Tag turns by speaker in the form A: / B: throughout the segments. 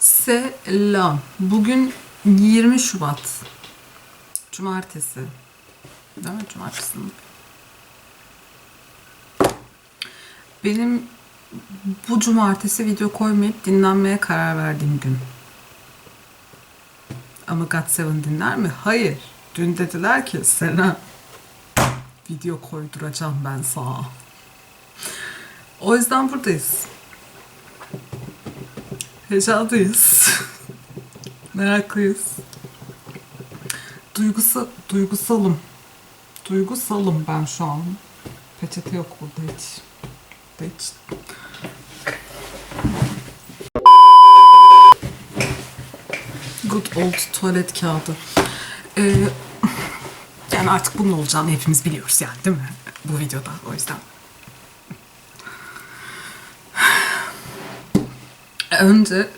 A: Selam. Bugün 20 Şubat. Cumartesi. Değil mi? Cumartesi. Benim bu cumartesi video koymayıp dinlenmeye karar verdiğim gün. Ama God Seven dinler mi? Hayır. Dün dediler ki Sena video koyduracağım ben sana. O yüzden buradayız. Heyecanlıyız. Meraklıyız. Duygusal, duygusalım. Duygusalım ben şu an. Peçete yok burada hiç. Burada hiç. Good old tuvalet kağıdı. Ee, yani artık bunun olacağını hepimiz biliyoruz yani değil mi? Bu videoda o yüzden. Önce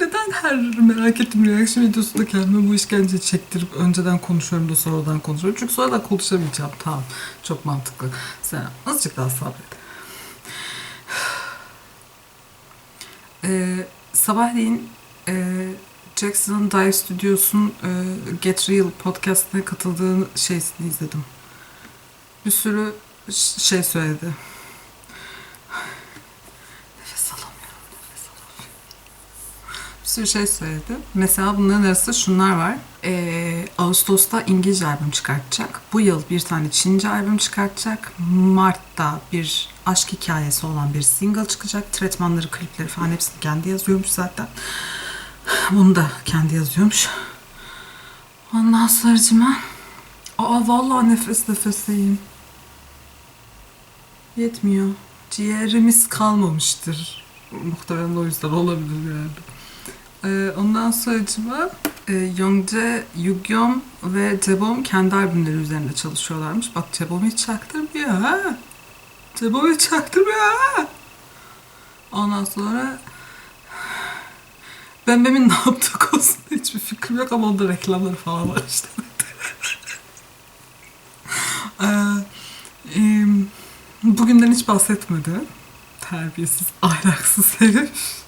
A: neden her merak ettiğim reaction videosunda kendime bu işkence çektirip önceden konuşuyorum da sonradan konuşuyorum. Çünkü sonradan konuşamayacağım. Tamam. Çok mantıklı. Sen azıcık daha sabret. Ee, sabahleyin e, Jackson'ın Dive Studios'un e, Get Real podcastine katıldığı şeysini izledim. Bir sürü şey söyledi. Nefes alamıyorum, nefes alamıyorum. Bir sürü şey söyledi. Mesela bunların arasında şunlar var. Ee, Ağustos'ta İngilizce albüm çıkartacak. Bu yıl bir tane Çince albüm çıkartacak. Mart'ta bir aşk hikayesi olan bir single çıkacak. Tretmanları, klipleri falan hepsini kendi yazıyormuş zaten. Bunu da kendi yazıyormuş. Ondan sonracıma Aa vallahi nefes nefeseyim. Yetmiyor. Ciğerimiz kalmamıştır. Muhtemelen o yüzden olabilir yani. Ee, ondan sonracıma e, Youngjae, Yugyeom ve Cebom kendi albümleri üzerinde çalışıyorlarmış. Bak Cebom hiç çaktırmıyor ha. Cebom hiç çaktırmıyor ha. Ondan sonra Bembe'min ne yaptığı konusunda hiçbir fikrim yok ama onda reklamları falan var işte. Ee, em, bugünden hiç bahsetmedi. Terbiyesiz, ahlaksız herif.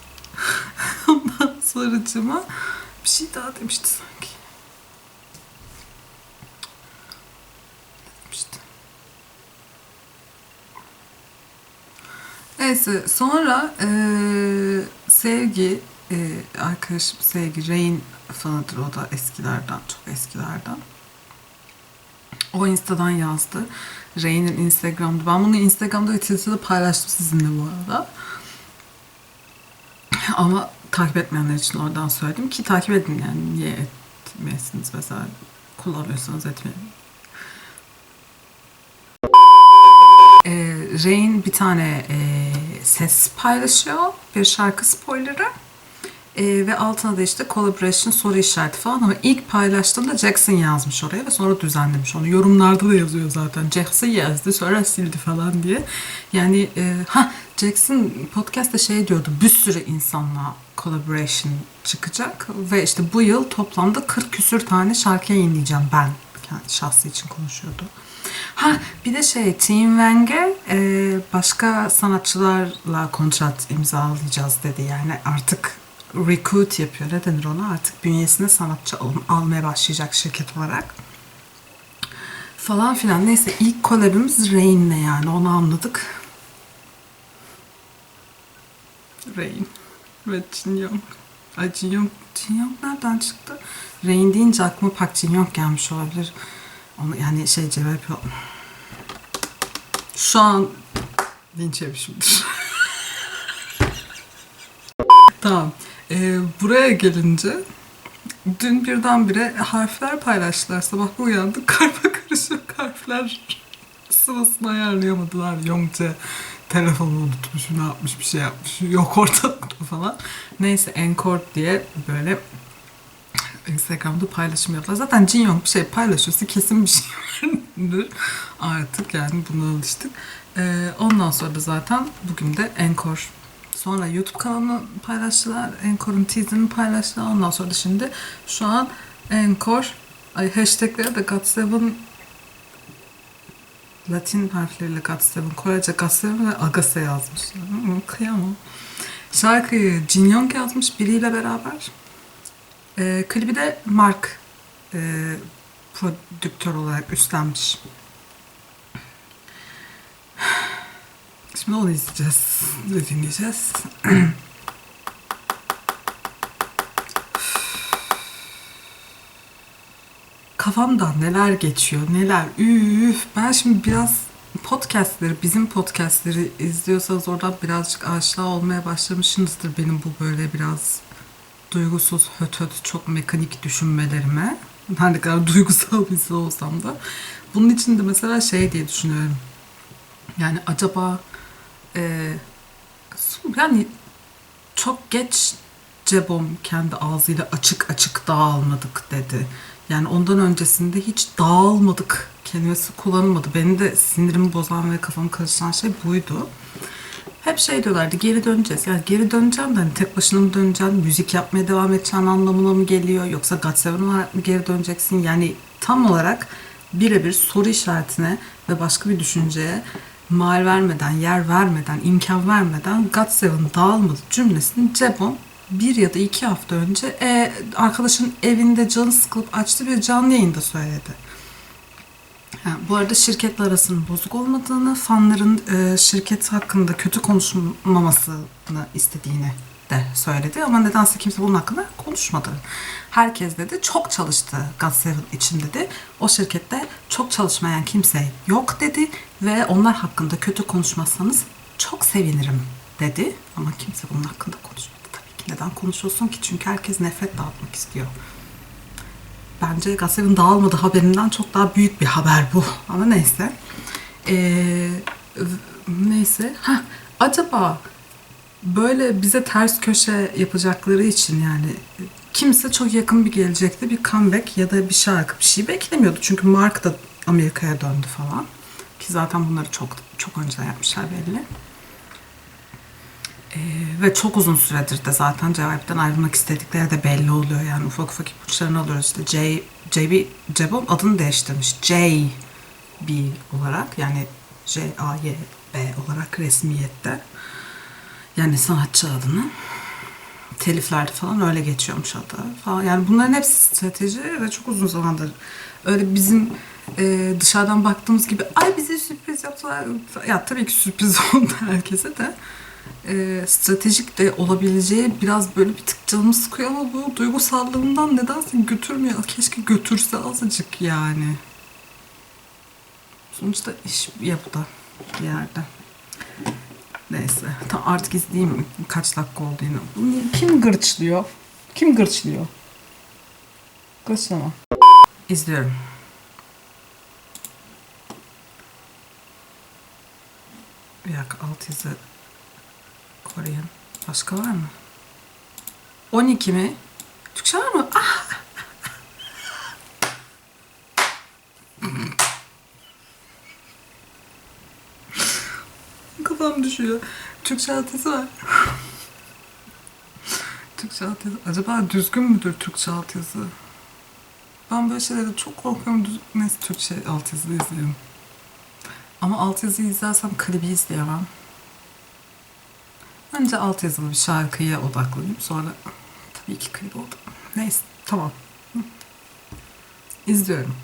A: Sonracıma bir şey daha demişti sanki. Demişti? Neyse sonra eee, Sevgi eee, arkadaşım Sevgi Rain fanıdır o da eskilerden çok eskilerden. O Insta'dan yazdı. Rain'in Instagram'da. Ben bunu Instagram'da ve Twitter'da paylaştım sizinle bu arada. Ama takip etmeyenler için oradan söyledim ki takip edin yani niye etmeyesiniz mesela kullanıyorsanız etmeyin. Ee, Rain bir tane e, ses paylaşıyor. Bir şarkı spoilerı. Ee, ve altına da işte collaboration soru işareti falan ama ilk paylaştığımda Jackson yazmış oraya ve sonra düzenlemiş onu. Yorumlarda da yazıyor zaten. Jackson yazdı sonra sildi falan diye. Yani e, ha Jackson podcast'te şey diyordu bir sürü insanla collaboration çıkacak ve işte bu yıl toplamda 40 küsür tane şarkı yayınlayacağım ben. Kendi şahsı için konuşuyordu. Ha bir de şey Tim Wenger e, başka sanatçılarla kontrat imzalayacağız dedi. Yani artık recruit yapıyor. Ne denir ona? Artık bünyesine sanatçı al- almaya başlayacak şirket olarak. Falan filan. Neyse ilk collabimiz Rain'le yani onu anladık. Rain ve Jin Young. Ay Jin Young, Jin Young nereden çıktı? Rain deyince aklıma Park Jin Young gelmiş olabilir. Onu yani şey cevap yok. Şu an linç yemişimdir. tamam. Ee, buraya gelince dün birdenbire harfler paylaştılar. Sabah bir uyandık karma karışık harfler sırasını ayarlayamadılar. Yongce telefonu unutmuş, ne yapmış, bir şey yapmış. Yok ortalıkta falan. Neyse Encore diye böyle Instagram'da paylaşım yaptılar. Zaten Jin Young bir şey paylaşıyorsa kesin bir şey vardır. Artık yani buna alıştık. Ee, ondan sonra da zaten bugün de Encore. Sonra YouTube kanalını paylaştılar. Encore'un teaserını paylaştılar. Ondan sonra da şimdi şu an Encore ay hashtagleri de GOT7 Latin harfleriyle GOT7 Korece GOT7 ve Agase yazmışlar. Hı, Kıyamam. Şarkıyı Jin Young yazmış biriyle beraber. Ee, klibi de Mark e, prodüktör olarak üstlenmiş. Şimdi onu izleyeceğiz ve dinleyeceğiz. Kafamdan neler geçiyor, neler. Üf, ben şimdi biraz podcastleri, bizim podcastleri izliyorsanız oradan birazcık aşina olmaya başlamışsınızdır benim bu böyle biraz duygusuz, höt höt, çok mekanik düşünmelerime. Ben ne kadar duygusal birisi olsam da. Bunun için de mesela şey diye düşünüyorum. Yani acaba e, yani çok geç Cebom kendi ağzıyla açık açık dağılmadık dedi. Yani ondan öncesinde hiç dağılmadık kelimesi kullanılmadı. Beni de sinirimi bozan ve kafamı karıştıran şey buydu. Hep şey diyorlardı geri döneceğiz. Yani geri döneceğim de hani tek başına mı döneceksin, müzik yapmaya devam edeceğin anlamına mı geliyor yoksa God Seven olarak mı geri döneceksin? Yani tam olarak birebir soru işaretine ve başka bir düşünceye mal vermeden, yer vermeden, imkan vermeden God Seven dağılmadı cümlesini Cebon bir ya da iki hafta önce e, arkadaşın evinde canı sıkılıp açtı bir canlı yayında söyledi. Yani bu arada şirketle arasının bozuk olmadığını, fanların e, şirket hakkında kötü konuşmamasını istediğini de söyledi. Ama nedense kimse bunun hakkında konuşmadı. Herkes dedi çok çalıştı God7 için dedi. O şirkette çok çalışmayan kimse yok dedi. Ve onlar hakkında kötü konuşmazsanız çok sevinirim dedi. Ama kimse bunun hakkında konuşmadı tabii ki. Neden konuşuyorsun ki? Çünkü herkes nefret dağıtmak istiyor bence gazetenin dağılmadı haberinden çok daha büyük bir haber bu. Ama neyse. Ee, neyse. Ha, acaba böyle bize ters köşe yapacakları için yani kimse çok yakın bir gelecekte bir comeback ya da bir şarkı bir şey beklemiyordu. Çünkü Mark da Amerika'ya döndü falan. Ki zaten bunları çok çok önceden yapmışlar belli. Ee, ve çok uzun süredir de zaten JYP'den ayrılmak istedikleri de belli oluyor. Yani ufak ufak ipuçlarını alıyoruz. İşte J, JB, Jebom adını değiştirmiş. JB olarak yani J-A-Y-B olarak resmiyette. Yani sanatçı adını. Teliflerde falan öyle geçiyormuş adı falan. Yani bunların hepsi strateji ve çok uzun zamandır öyle bizim e, dışarıdan baktığımız gibi ay bize sürpriz yaptılar. Ya tabii ki sürpriz oldu herkese de e, stratejik de olabileceği biraz böyle bir tık canımı sıkıyor ama bu duygusallığından nedense götürmüyor. Keşke götürse azıcık yani. Sonuçta iş yapıda bir yerde. Neyse. Tam artık izleyeyim kaç dakika oldu yine. Kim gırçlıyor? Kim gırçlıyor? Gırçlama. İzliyorum. Bir dakika alt yazı Koreyan. Başka var mı? 12 mi? Türkçe var mı? Ah! Düşüyor. Türkçe altyazı var. Türkçe altyazı. Acaba düzgün müdür Türkçe altyazı? Ben böyle şeylerde çok korkuyorum. Düz... Neyse Türkçe altyazı izliyorum. Ama altyazı izlersem klibi izleyemem. Önce altyazılı bir şarkıya odaklanayım. Sonra tabii ki klip oldu. Neyse tamam. İzliyorum.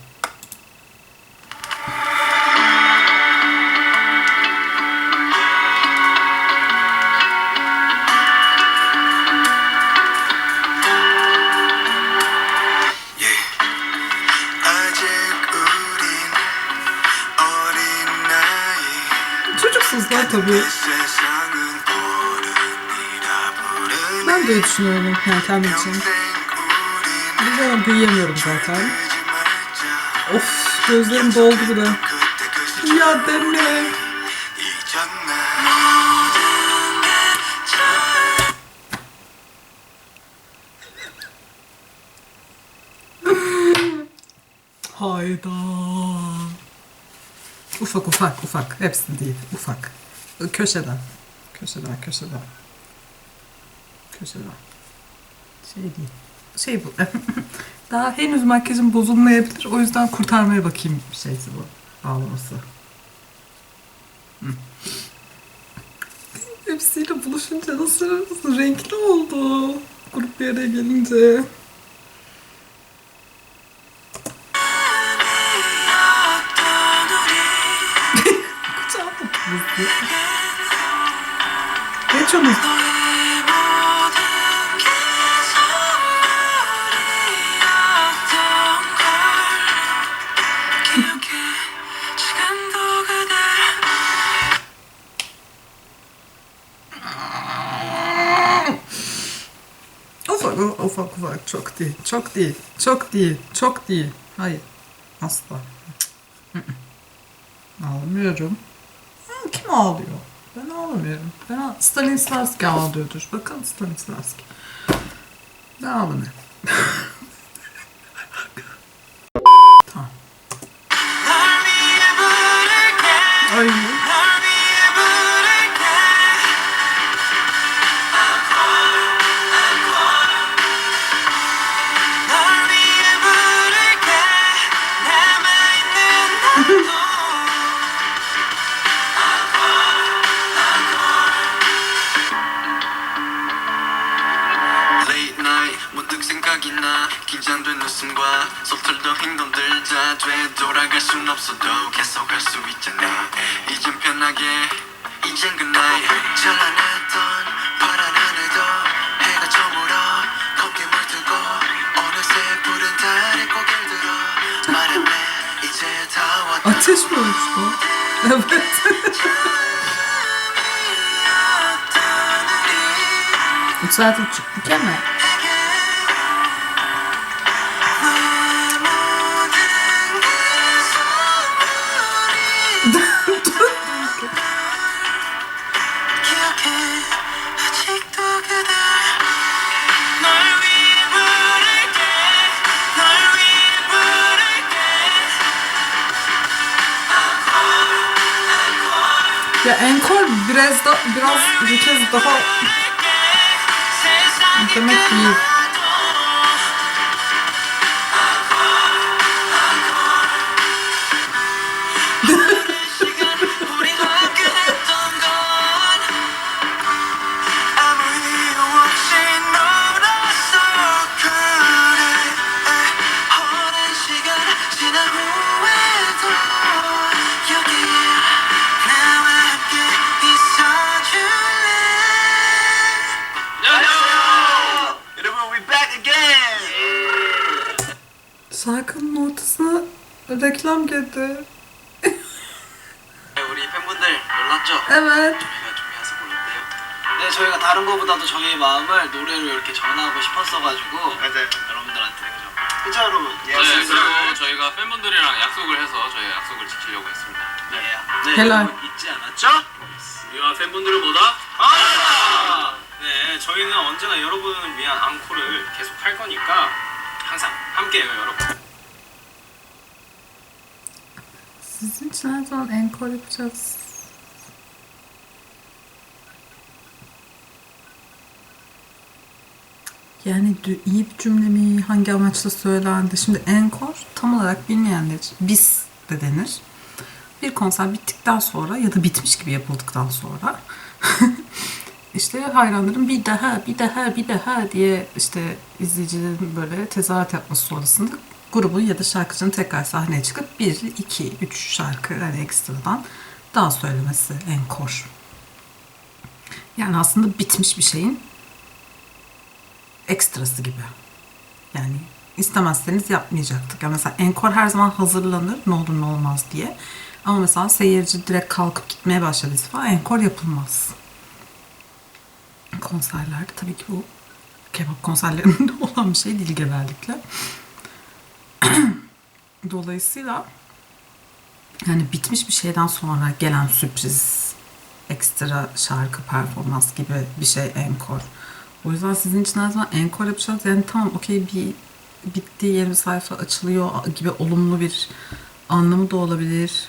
A: tabii. Ben de öyle düşünüyorum Meltem için. Bir zaman büyüyemiyorum zaten. Of gözlerim doldu
B: bu da.
A: Ya deme. Hayda. Ufak ufak ufak. Hepsi değil. Ufak. Köşeden. Köşeden köşeden. Köşeden. Şey değil. Şey bu. Daha henüz makyajım bozulmayabilir. O yüzden kurtarmaya bakayım şeysi bu. Ağlaması. Hepsiyle buluşunca nasıl renkli oldu. Grup bir araya gelince. Ufak çok değil. Çok değil. Çok değil. Çok değil. Hayır. Asla. Ağlamıyorum. Hı, Kim ağlıyor? Ben ağlamıyorum. Ben Stanislavski ağlıyordur. Bakın Stanislavski. Ben ağlamıyorum. tamam. Ay.
B: 생각이 나 긴장된 웃음과 서툴던 행동들 다 되돌아갈 순 없어도 계속 할 수 있잖아 이젠 편하게 이젠 그나이 찬란했던 파란 하늘도 해가 저물어 검게 물들고 어느새 푸른 달에 고개를 들어 말했네 이제 다 왔다.
A: Üç saat buçuk. Mükemmel.
B: 기
A: Ya enkor biraz da biraz bir kez daha demek değil. Şarkının ortasına reklam girdi.
C: 우리 팬분들 놀랐죠?
A: Evet.
C: 저희가 준비해서 보는데요. 네, 저희가 다른 거보다도 저희의 마음을 노래로 이렇게 전하고 싶었어가지고
B: 맞아요
C: 여러분들한테 그죠? 그죠 여러분?
D: 네, 그리고 저희가 팬분들이랑 약속을 해서 저희 약속을 지키려고 했습니다.
C: 네, 네
A: 헬라.
C: 여러분 잊지 않았죠?
D: 우리와 팬분들을 보다
C: 아! 네, 저희는 언제나 여러분을 위한 앙코를 계속 할 거니까 항상 함께해요 여러분.
A: Sizin için her zaman enkor yapacağız. Yani dü- iyi bir cümle mi, hangi amaçla söylendi? Şimdi enkor tam olarak bilmeyenler için bis de denir. Bir konser bittikten sonra ya da bitmiş gibi yapıldıktan sonra işte hayranların bir daha, bir daha, bir daha diye işte izleyicilerin böyle tezahürat yapması sonrasında grubun ya da şarkıcının tekrar sahneye çıkıp bir, iki, üç şarkı hani ekstradan daha söylemesi enkor. Yani aslında bitmiş bir şeyin ekstrası gibi. Yani istemezseniz yapmayacaktık. Yani mesela enkor her zaman hazırlanır ne olur ne olmaz diye. Ama mesela seyirci direkt kalkıp gitmeye başladıysa falan enkor yapılmaz. Konserlerde tabii ki bu kebap konserlerinde olan bir şey değil genellikle. Dolayısıyla yani bitmiş bir şeyden sonra gelen sürpriz, ekstra şarkı performans gibi bir şey enkor. O yüzden sizin için her zaman enkor yapacağız. Yani tamam okey bir bitti yeni bir sayfa açılıyor gibi olumlu bir anlamı da olabilir.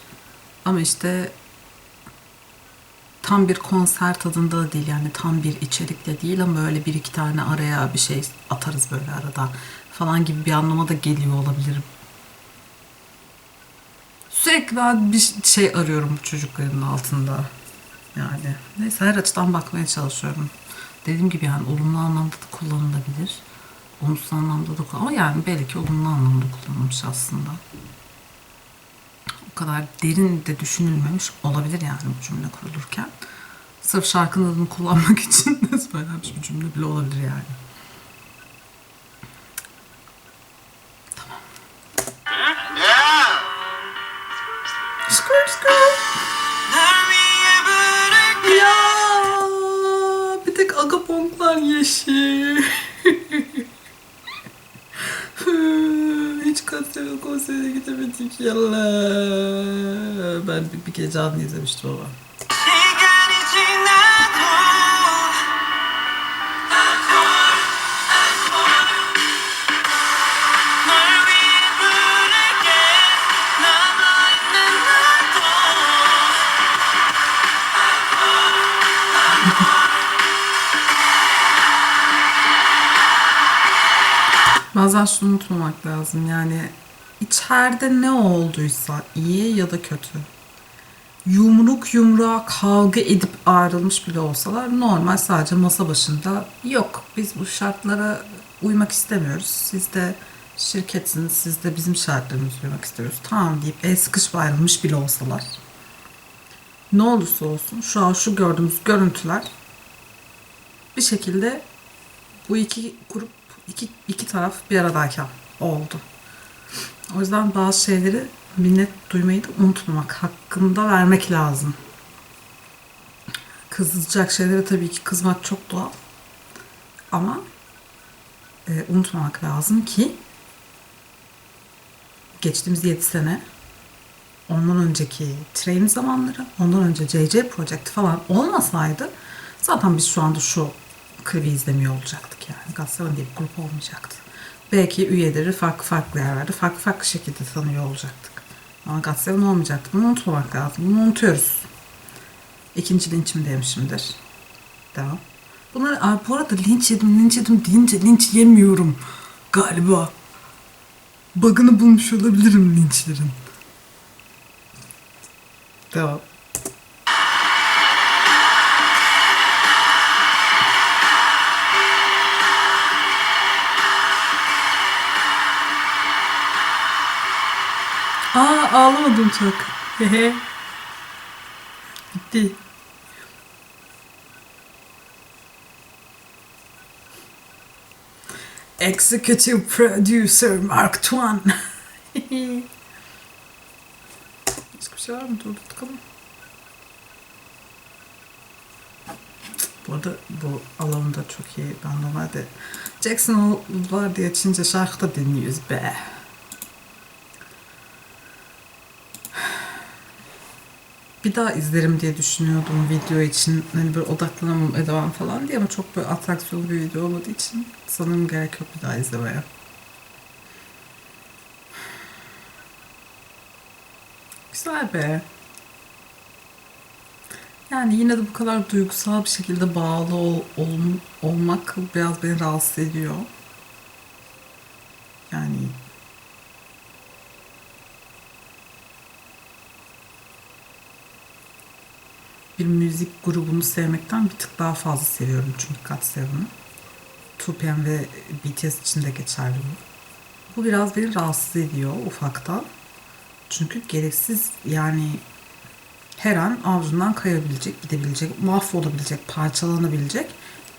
A: Ama işte tam bir konser tadında da değil yani tam bir içerikte değil ama böyle bir iki tane araya bir şey atarız böyle arada falan gibi bir anlama da geliyor olabilir. Sürekli ben bir şey arıyorum bu çocukların altında. Yani neyse her açıdan bakmaya çalışıyorum. Dediğim gibi yani olumlu anlamda da kullanılabilir. Olumsuz anlamda da kullan- Ama yani belki olumlu anlamda kullanılmış aslında. O kadar derin de düşünülmemiş olabilir yani bu cümle kurulurken. Sırf şarkının adını kullanmak için de söylenmiş bir cümle bile olabilir yani. Skr skr. Ya bir tek agaponklar yeşil. Hiç konsere konsere gidemedik yalla. Bir gece adını izlemiştim ama. Bazen şunu unutmamak lazım yani içeride ne olduysa iyi ya da kötü yumruk yumruğa kavga edip ayrılmış bile olsalar normal sadece masa başında yok biz bu şartlara uymak istemiyoruz. Siz de şirketsiniz siz de bizim şartlarımıza uymak istiyoruz. Tamam deyip el sıkışıp ayrılmış bile olsalar ne olursa olsun şu an şu gördüğümüz görüntüler bir şekilde bu iki grup iki, iki taraf bir aradayken oldu. O yüzden bazı şeyleri minnet duymayı da unutmamak, hakkında vermek lazım. Kızılacak şeylere tabii ki kızmak çok doğal. Ama e, unutmamak lazım ki geçtiğimiz 7 sene ondan önceki train zamanları, ondan önce CC Project falan olmasaydı zaten biz şu anda şu klibi izlemiyor olacaktık yani. Gasseven diye bir grup olmayacaktı. Belki üyeleri farklı farklı yerlerde farklı farklı şekilde tanıyor olacaktık. Ama Gasseven olmayacaktı. Bunu unutmamak lazım. Bunu unutuyoruz. İkinci linçimi de yemişimdir. Devam. Bunları Aa, bu arada linç yedim, linç yedim deyince linç yemiyorum galiba. Bug'ını bulmuş olabilirim linçlerin. Devam. Ağlamadım çok. Hehe. Gitti. Executive Producer Mark Twain. Başka bir şey var mı? Dur bakalım. Bu arada bu alanında çok iyi. Ben normalde Jackson var diye Çince şarkı da dinliyoruz be. Bir daha izlerim diye düşünüyordum video için. Hani böyle odaklanamam edemem falan diye ama çok böyle atraksiyonlu bir video olmadığı için sanırım gerek yok bir daha izlemeye. Güzel be. Yani yine de bu kadar duygusal bir şekilde bağlı ol, ol- olmak biraz beni rahatsız ediyor. Yani bir müzik grubunu sevmekten bir tık daha fazla seviyorum çünkü God Seven'ı. 2PM ve BTS için de geçerli bu. Bu biraz beni rahatsız ediyor ufaktan. Çünkü gereksiz yani her an avcundan kayabilecek, gidebilecek, mahvolabilecek, parçalanabilecek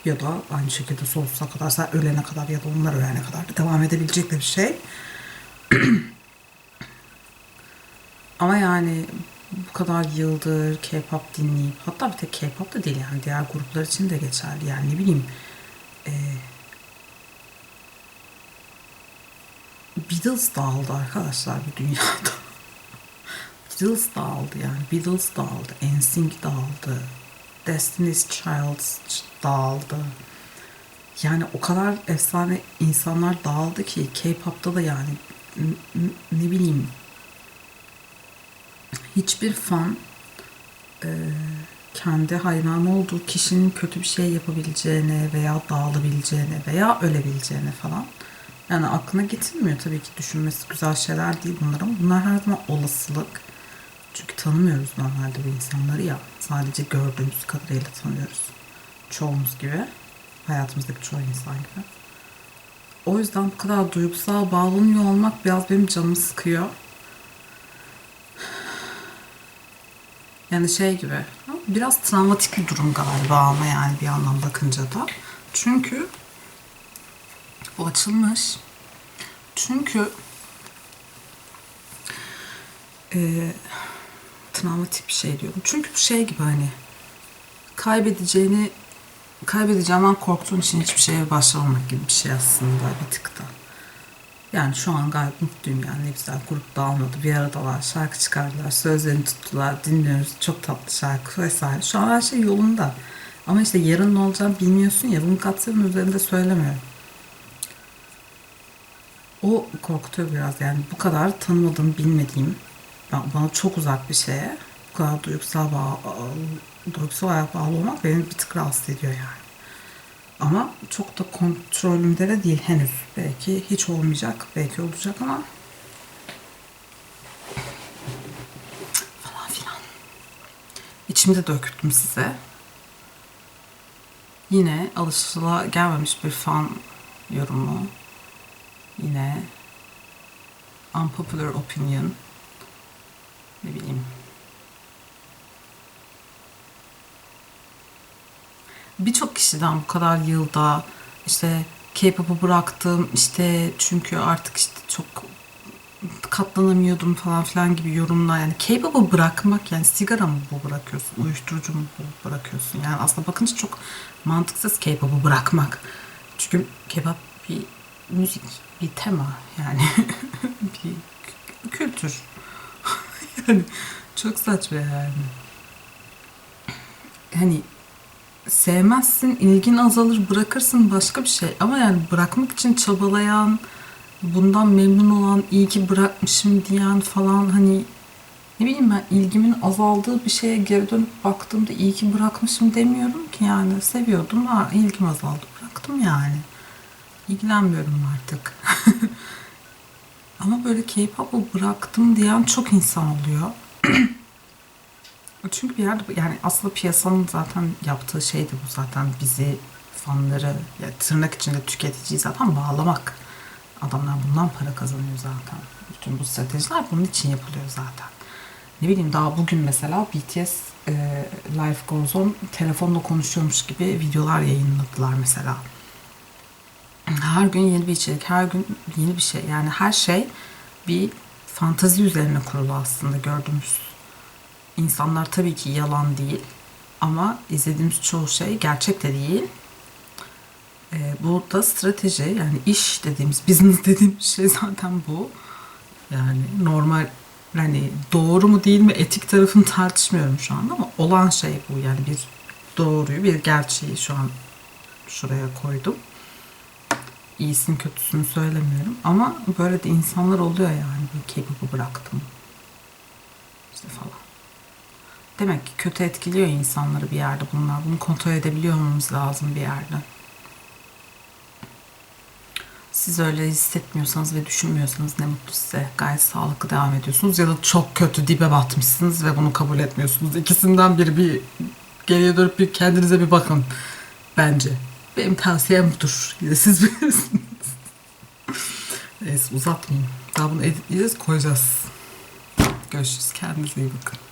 A: ya da aynı şekilde sonsuza kadar, sen ölene kadar ya da onlar ölene kadar devam edebilecek de bir şey. Ama yani bu kadar yıldır K-pop dinleyip hatta bir tek K-pop da değil yani diğer gruplar için de geçerli yani ne bileyim e, Beatles dağıldı arkadaşlar bu dünyada. Beatles dağıldı yani Beatles dağıldı, NSYNC dağıldı, Destiny's Child dağıldı. Yani o kadar efsane insanlar dağıldı ki K-pop'ta da yani ne bileyim hiçbir fan e, kendi hayran olduğu kişinin kötü bir şey yapabileceğine veya dağılabileceğine veya ölebileceğine falan yani aklına getirmiyor tabii ki düşünmesi güzel şeyler değil bunlar ama bunlar her zaman olasılık. Çünkü tanımıyoruz normalde bu insanları ya. Sadece gördüğümüz kadarıyla tanıyoruz. Çoğumuz gibi. Hayatımızdaki çoğu insan gibi. O yüzden bu kadar duygusal bağlanıyor olmak biraz benim canımı sıkıyor. Yani şey gibi biraz travmatik bir durum galiba ama yani bir yandan bakınca da. Çünkü bu açılmış. Çünkü e, travmatik bir şey diyorum. Çünkü bu şey gibi hani kaybedeceğini kaybedeceğimden korktuğun için hiçbir şeye başlamamak gibi bir şey aslında bir tık da. Yani şu an gayet mutluyum yani. Ne güzel grup dağılmadı. Bir aradalar şarkı çıkardılar sözlerini tuttular dinliyoruz. Çok tatlı şarkı vesaire. Şu an her şey yolunda. Ama işte yarın ne olacağını bilmiyorsun ya. Bunu katsayımın üzerinde söylemiyorum. O korkutuyor biraz yani. Bu kadar tanımadığım bilmediğim bana çok uzak bir şeye bu kadar duygusal bağ, duygusal olarak bağlı olmak beni bir tık rahatsız ediyor yani. Ama çok da kontrolümde de değil henüz. Belki hiç olmayacak, belki olacak ama falan filan. İçimde döktüm size. Yine alışıla gelmemiş bir fan yorumu. Yine unpopular opinion. Ne bileyim. Kişiden bu kadar yılda işte K-pop'u bıraktım işte çünkü artık işte çok katlanamıyordum falan filan gibi yorumlar. Yani K-pop'u bırakmak yani sigara mı bu bırakıyorsun uyuşturucu mu bu bırakıyorsun? Yani aslında bakınca çok mantıksız K-pop'u bırakmak. Çünkü K-pop bir müzik bir tema yani bir kü- kültür. Yani çok saçma yani. Hani sevmezsin, ilgin azalır, bırakırsın başka bir şey. Ama yani bırakmak için çabalayan, bundan memnun olan, iyi ki bırakmışım diyen falan hani ne bileyim ben ilgimin azaldığı bir şeye geri dönüp baktığımda iyi ki bırakmışım demiyorum ki yani seviyordum ha ilgim azaldı bıraktım yani. İlgilenmiyorum artık. Ama böyle K-pop'u bıraktım diyen çok insan oluyor. Çünkü bir yerde yani aslında piyasanın zaten yaptığı şey de bu zaten bizi fanları ya tırnak içinde tüketiciyi zaten bağlamak. Adamlar bundan para kazanıyor zaten. Bütün bu stratejiler bunun için yapılıyor zaten. Ne bileyim daha bugün mesela BTS e, Life Goes On telefonla konuşuyormuş gibi videolar yayınladılar mesela. Her gün yeni bir içerik, her gün yeni bir şey. Yani her şey bir fantazi üzerine kurulu aslında gördüğümüz İnsanlar tabii ki yalan değil ama izlediğimiz çoğu şey gerçek de değil. Ee, bu da strateji yani iş dediğimiz, business dediğimiz şey zaten bu. Yani normal hani doğru mu değil mi etik tarafını tartışmıyorum şu anda ama olan şey bu yani bir doğruyu bir gerçeği şu an şuraya koydum. İyisini kötüsünü söylemiyorum ama böyle de insanlar oluyor yani bir K-pop'u bıraktım işte falan. Demek ki kötü etkiliyor insanları bir yerde bunlar. Bunu kontrol edebiliyor olmamız lazım bir yerde. Siz öyle hissetmiyorsanız ve düşünmüyorsanız ne mutlu size. Gayet sağlıklı devam ediyorsunuz. Ya da çok kötü dibe batmışsınız ve bunu kabul etmiyorsunuz. İkisinden biri bir geriye dönüp bir kendinize bir bakın. Bence. Benim tavsiyem budur. Yine siz bilirsiniz. Neyse uzatmayayım. Daha bunu editleyeceğiz koyacağız. Görüşürüz. Kendinize iyi bakın.